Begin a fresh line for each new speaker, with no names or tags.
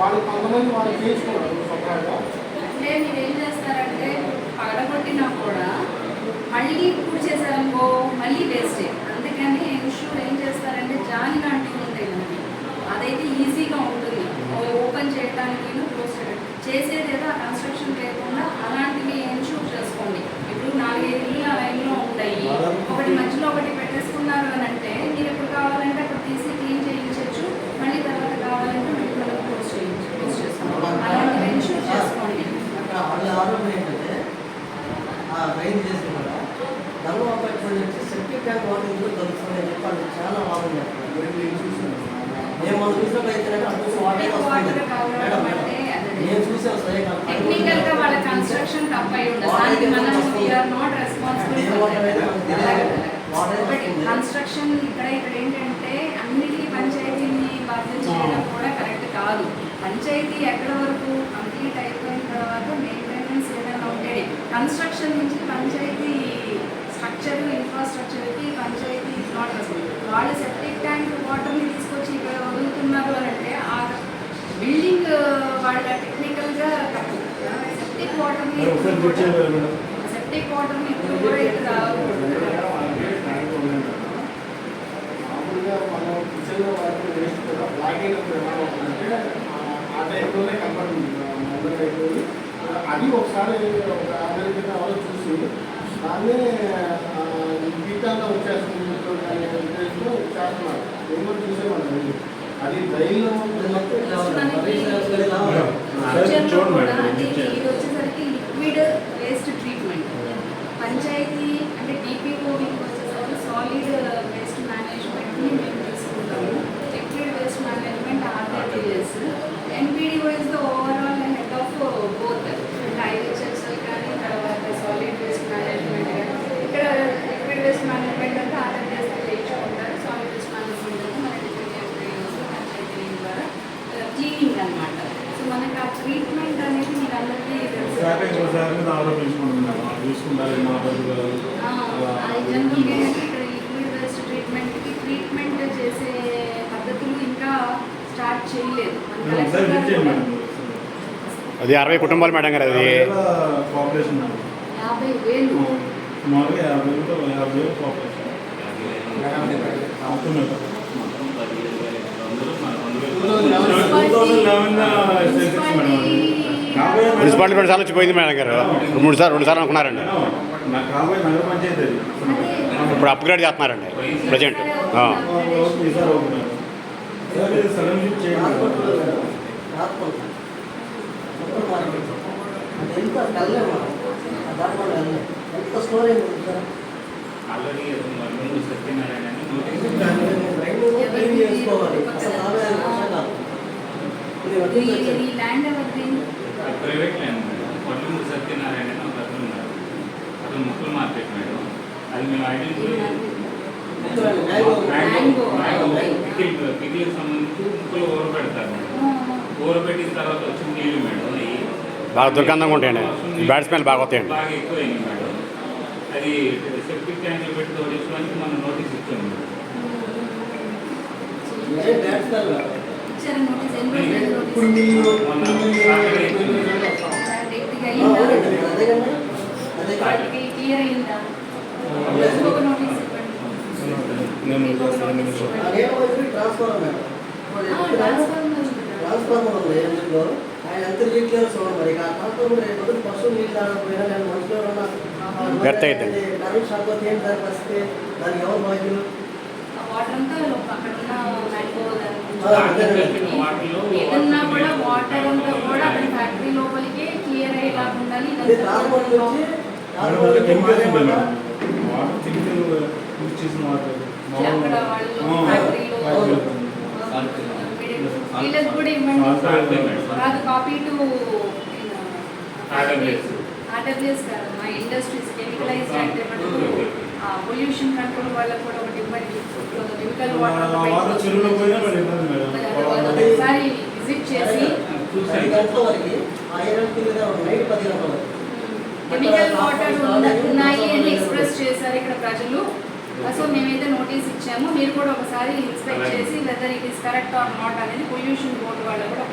వాళ్ళు కొంతమంది వాళ్ళు స్వతహాగా.
అంటే మీరు ఏం చేస్తారంటే పగలగొట్టినా కూడా మళ్ళీ పూర్తి చేశారనుకో మళ్ళీ వేస్టే. అందుకని ఇన్షూర్ ఏం చేస్తారంటే జాలి లాంటివి ఉంటాయి మనకి. అదైతే ఈజీగా ఉంటుంది. ఓపెన్ చేయడానికి క్లోజ్ చేయడానికి చేసేది ఏదో ఆ కన్స్ట్రక్షన్ లేకుండా అలాంటివి ఇన్షూర్ చేసుకోండి. ఇప్పుడు నాలుగైదు ఇల్లు ఆ లైన్లో ఉంటాయి. ఒకటి మధ్యలో ఒకటి పెట్టేసుకున్నారు అని అంటే మీరు ఎప్పుడు కావాలంటే అప్పుడు తీసి క్లీన్ చేయించవచ్చు మళ్ళీ తర్వాత కావాలంటే మళ్ళీ మనం క్లోజ్ చేయించు క్లోజ్ చేసుకోండి అలాంటివి ఇన్షూర్ చేసుకోండి
అక్కడ వాళ్ళ ఆరోపణ ఏంటంటే ఆ రైతు చేసిన కూడా. ధర్మ అపార్ట్మెంట్ నుంచి సెప్టిక్ ట్యాంక్ వాటర్ కూడా దొరుకుతుందని చెప్పి వాళ్ళు చాలా చేస్తారు
నేను చూసాను.
మేము మనం చూసినప్పుడు అయితే అటు వాటర్ వస్తుంది. మేడం మేడం నేను చూసాం సరే కాదు.
టెక్నికల్గా వాళ్ళ కన్స్ట్రక్షన్ తప్పై ఉండదు దానికి మనం నాట్ రెస్పాన్సిబుల్. కన్స్ట్రక్షన్ ఇక్కడ ఇక్కడ ఏంటంటే అన్నిటికీ పంచాయతీని బాధ్యత చేయడం కూడా కరెక్ట్ కాదు. పంచాయతీ ఎక్కడ వరకు కంప్లీట్ అయిపోయిన తర్వాత ఉంటే కన్స్ట్రక్షన్ నుంచి పంచాయతీ స్ట్రక్చర్ ఇన్ఫ్రాస్ట్రక్చర్కి పంచాయతీ నాట్ వాళ్ళు సెప్టిక్ ట్యాంక్ వాటర్ని తీసుకొచ్చి ఇక్కడ వదులుతున్నారు అని అంటే ఆ బిల్డింగ్ వాళ్ళ టెక్నికల్గా సెప్టిక్ వాటర్ని సెప్టిక్ వాటర్ని ఇప్పుడు కూడా ఇక్కడ
అవుతుందంటే ఆ- టైంలోనే కనపడుతుంది. అది ఒకసారి ఒక క్రితం ఎవరో చూసి దాన్నే గీతాల్లో వచ్చేస్తుంది ఉద్దేశంలో చేస్తున్నారు. నేను కూడా అది. అది రైల్లో
వచ్చేసరికి లిక్విడ్ వేస్ట్ ట్రీట్మెంట్ పంచాయతీ అంటే వచ్చేసరికి సాలిడ్ వేస్ట్ మేనేజ్మెంట్ని మేము తీసుకుంటాము liquid waste management RTS NPD wise the overall head of both అంటే ఐహెచ్ఎస్ఎల్ కానీ తర్వాత సాలిడ్ వేస్ట్ మేనేజ్మెంట్ కానీ ఇక్కడ లిక్విడ్ వేస్ట్ మేనేజ్మెంట్ అంటే ఆర్టీఎస్ చేయించుకుంటారు సాలిడ్ వేస్ట్ మేనేజ్మెంట్ అంటే మన డిప్యూటీ పంచాయతీ ద్వారా క్లీనింగ్ అన్నమాట సో మనకి ఆ ట్రీట్మెంట్ అనేది మీరు అందరికీ
ఒకసారి ఇంకోసారి మీద ఆరోపించుకుంటున్నాను చూసుకుంటారు ఎన్నో అబద్ధాలు
ఆ, అది జనరల్గా ట్రీట్మెంట్ చేసే పద్ధతులు ఇంకా స్టార్ట్ చేయలేదు.
మేడం, ఒకసారి
కలెక్టర్
చెక్
గారు
చేయండి
కూడా
మేడం
అది అరవై కుటుంబాలు మేడం గారు అది
మేడం.
యాభై వేలు.
సుమారుగా యాభై వేలతో యాభై వేలు కోఆపరేషన్ మొత్తం మీద టూ థౌసండ్ లెవెన్ మేడం అది. కాబోయే మేడం-
మున్సిపాలిటీ రెండు సార్లు వచ్చిపోయింది మేడం గారు. మూడు సార్లు రెండు సార్లు అనుకున్నారండి. ఇప్పుడు అప్గ్రేడ్ చేస్తున్నారండి ప్రజెంట్.
క్లీన్ చేసుకోవాలి
land private land madam Satyanarayana అని ఒక అతను ఉన్నారు అతను ముక్కల మార్కెట్ మేడం అది మేము ఐడెంటిఫై. పికిల్ సంబంధించి ముక్కలు ఊరబెడతారు మేడం ఊరబెట్టిన తర్వాత నీళ్ళు మేడం
బాగా దుర్గంధంగా ఉంటాయండి బ్యాడ్ స్మెల్ బాగా వస్తాయండి
బాగా ఎక్కువైంది మేడం అది సెప్టిక్ ట్యాంకులు పెట్టి తోడించడానికి మనం నోటీస్ ఇచ్చాము మేడం.
ఇదే బ్యాడ్ స్మెల్
ఇచ్చారు నోటీస్ ఎన్ని రోజులు
ఇప్పుడు
నోటీస్
నీళ్ళు
మొన్న
నీళ్ళు
సాటర్డే
వస్తాం
డైరెక్ట్గా
ఆ,
అయిందా
అవునండి అదే కదా అదే కదా.
వాటికి క్లియర్ అయిందా ఇంకొక నోటీస్ ఇవ్వండి
నేను
ఇంకొక
చేస్తాను, నేను
నోటీస్
చేస్తాను.
అదే వచ్చి ట్రాన్స్ఫార్మర్ మేడం
ఆ, ట్రాన్స్ఫార్మర్ ఉంది కదా.
ట్రాన్స్ఫార్మర్ ఉంది ఎందులో ఆయన ఎంత లీక్లియర్ చూడండి మరి ఆ ట్రాన్స్ఫార్మర్ రేపు ఫస్ట్ నీళ్ళు తాగకపోయినా నేను మనుషులు ఎవరన్నా
వ్యర్థ అవుతుంది.
కరెంట్ షాక్ అయితే ఏంటి దాని పరిస్థితి దానికి ఎవరు బాధ్యులు
ఆ వాటర్ అంతా లోపల అక్కడ ఉన్న మ్యాంగో ఏదన్నా కూడా వాటర్ అంతా కూడా అక్కడ ఫ్యాక్టరీ లోపలికే క్లియర్ అయ్యేలా ఉండాలి అక్కడ వాళ్ళు. వీళ్ళకి కూడా ఇవ్వండి. కాదు copy to. R W S కాదమ్మా ఇండస్ట్రీస్ కెమికలైజ్ అంటే పొల్యూషన్ కంట్రోల్ వాళ్ళకి కూడా ఒకటి ఇవ్వండి. కెమికల్
వాటర్ చెరువులో పోయినా ఇబ్బంది మేడం.
ఒకసారి విజిట్ చేసి కెమికల్ వాటర్ ఉన్న- ఉన్నాయి అని ఎక్స్ప్రెస్ చేశారు ఇక్కడ ప్రజలు. సో మేమైతే నోటీస్ ఇచ్చాము. మీరు కూడా ఒకసారి ఇన్స్పెక్ట్. చేసి whether it is correct or not అనేది పొల్యూషన్ బోర్డు వాళ్ళు కూడా